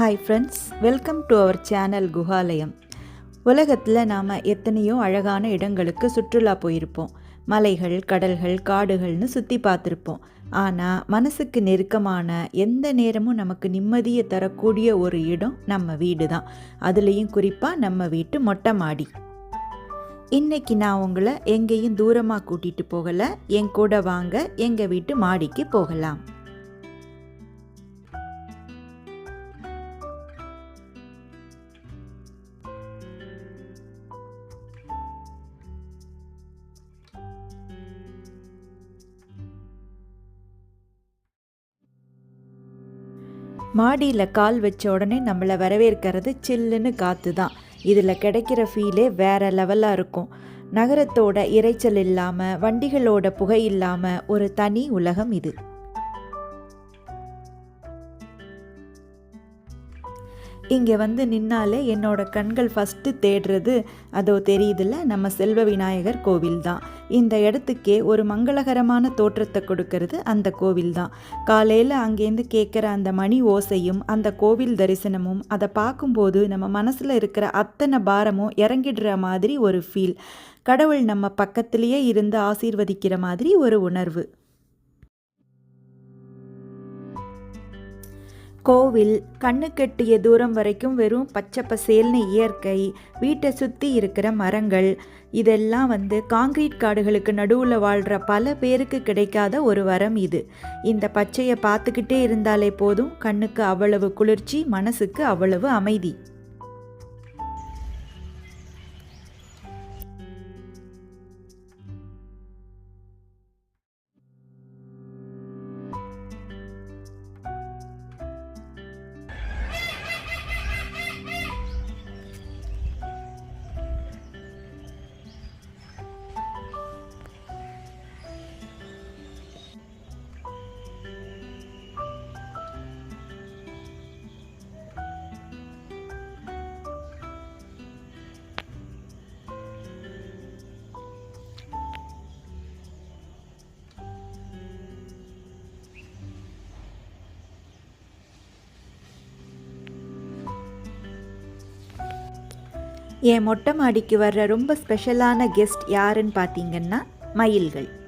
Hi friends welcome to our channel Guhalayam உலகத்தில் நாம் எத்தனையோ அழகான இடங்களுக்கு சுற்றுலா போயிருப்போம். மலைகள் கடல்கள் காடுகள்னு சுற்றி பார்த்துருப்போம். ஆனால் மனசுக்கு நெருக்கமான எந்த நேரமும் நமக்கு நிம்மதியை தரக்கூடிய ஒரு இடம் நம்ம வீடு தான் அதுலேயும் குறிப்பாக நம்ம வீட்டு மொட்டை மாடி. இன்னைக்கு நான் உங்களை எங்கேயும் தூரமாக கூட்டிகிட்டு போகலை. என் கூட வாங்க எங்கள் வீட்டு மாடிக்கு போகலாம். மாடியில் கால் வச்ச உடனே நம்மளை வரவேற்கிறது சில்லுன்னு காற்று தான் இதில் கிடைக்கிற ஃபீலே வேற லெவலாக இருக்கும். நகரத்தோட இரைச்சல் இல்லாமல் வண்டிகளோட புகை இல்லாமல் ஒரு தனி உலகம் இது. இங்கே வந்து நின்னாலே என்னோட கண்கள் ஃபஸ்ட்டு தேடுறது. அதோ தெரியுதுல்ல நம்ம செல்வ விநாயகர் கோவில் தான் இந்த இடத்துக்கே ஒரு மங்களகரமான தோற்றத்தை கொடுக்கறது அந்த கோவில் தான் காலையில் அங்கேருந்து கேட்குற அந்த மணி ஓசையும் அந்த கோவில் தரிசனமும் அதை பார்க்கும்போது நம்ம மனசில் இருக்கிற அத்தனை பாரமும் இறங்கிடுற மாதிரி ஒரு ஃபீல் கடவுள் நம்ம பக்கத்திலேயே இருந்து ஆசீர்வதிக்கிற மாதிரி ஒரு உணர்வு. கோவில் கண்ணுக்கெட்டிய தூரம் வரைக்கும் வெறும் பச்சை பசேல்னு இயற்கை வீட்டை சுற்றி இருக்கிற மரங்கள். இதெல்லாம் வந்து காங்கிரீட் காடுகளுக்கு நடுவில் வாழ்கிற பல பேருக்கு கிடைக்காத ஒரு வரம் இது. இந்த பச்சையை பார்த்துக்கிட்டே இருந்தாலே போதும் கண்ணுக்கு அவ்வளவு குளிர்ச்சி மனசுக்கு அவ்வளவு அமைதி. என் மொட்டை மாடிக்கு வர்ற ரொம்ப ஸ்பெஷலான கெஸ்ட் யாருன்னு பார்த்தீங்கன்னா மயில்கள்.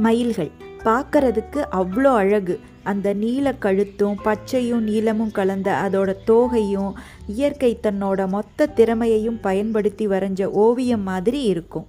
மயில்கள். பார்க்கறதுக்கு அவ்வளோ அழகு. அந்த நீல கழுத்தும் பச்சையும் நீலமும் கலந்த அதோட தோகையும் இயற்கை தன்னோட மொத்த திறமையையும் பயன்படுத்தி வரைஞ்ச ஓவியம் மாதிரி இருக்கும்.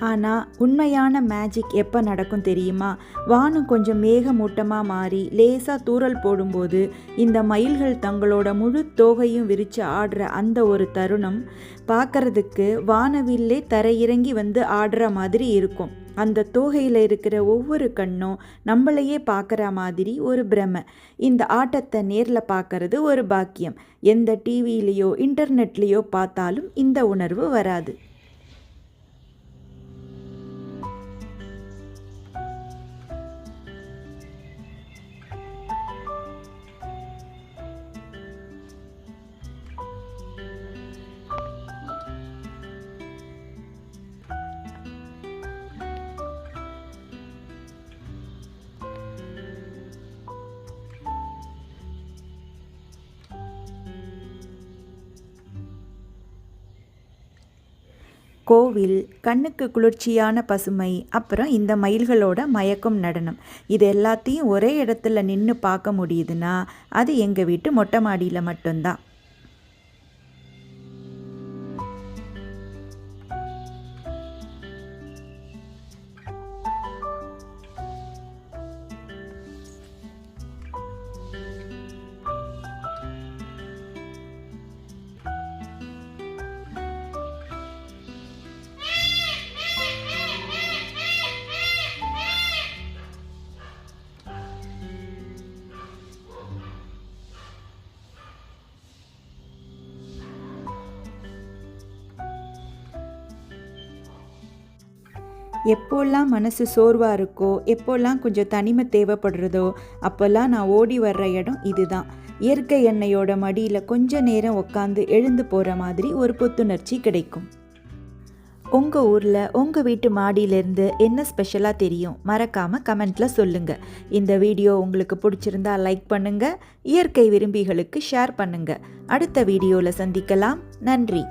ஆனால் உண்மையான மேஜிக் எப்போ நடக்கும் தெரியுமா? வானம் கொஞ்சம் மேகமூட்டமாக மாறி லேசாக தூறல் போடும்போது இந்த மயில்கள் தங்களோட முழு தோகையும் விரித்து ஆடுற அந்த ஒரு தருணம் பார்க்கறதுக்கு வானவில்லே தரையிறங்கி வந்து ஆடுற மாதிரி இருக்கும். அந்த தோகையில் இருக்கிற ஒவ்வொரு கண்ணும் நம்மளையே பார்க்குற மாதிரி ஒரு பிரமை. இந்த ஆட்டத்தை நேரில் பார்க்கறது ஒரு பாக்கியம். எந்த டிவியிலையோ இன்டர்நெட்லேயோ பார்த்தாலும் இந்த உணர்வு வராது. கோவில் கண்ணுக்கு குளிர்ச்சியான பசுமை அப்புறம் இந்த மயில்களோட மயக்கும் நடனம். இது எல்லாத்தையும் ஒரே இடத்துல நின்று பார்க்க முடியுதுன்னா அது எங்கள் வீட்டு மொட்டை மாடியில் மட்டும்தான். எப்போல்லாம் மனசு சோர்வாக இருக்கோ எப்போல்லாம் கொஞ்சம் தனிமை தேவைப்படுறதோ அப்போல்லாம் நான் ஓடி வர்ற இடம் இதுதான். இயற்கை எண்ணெயோட மடியில் கொஞ்ச நேரம் உட்காந்து எழுந்து போகிற மாதிரி ஒரு புத்துணர்ச்சி கிடைக்கும். உங்கள் ஊரில் உங்கள் வீட்டு மாடியிலேருந்து என்ன ஸ்பெஷலாக தெரியும்? மறக்காமல் கமெண்ட்டில் சொல்லுங்கள் இந்த வீடியோ உங்களுக்கு பிடிச்சிருந்தா லைக் பண்ணுங்கள் இயற்கை விரும்பிகளுக்கு ஷேர் பண்ணுங்கள் அடுத்த வீடியோவில் சந்திக்கலாம். நன்றி.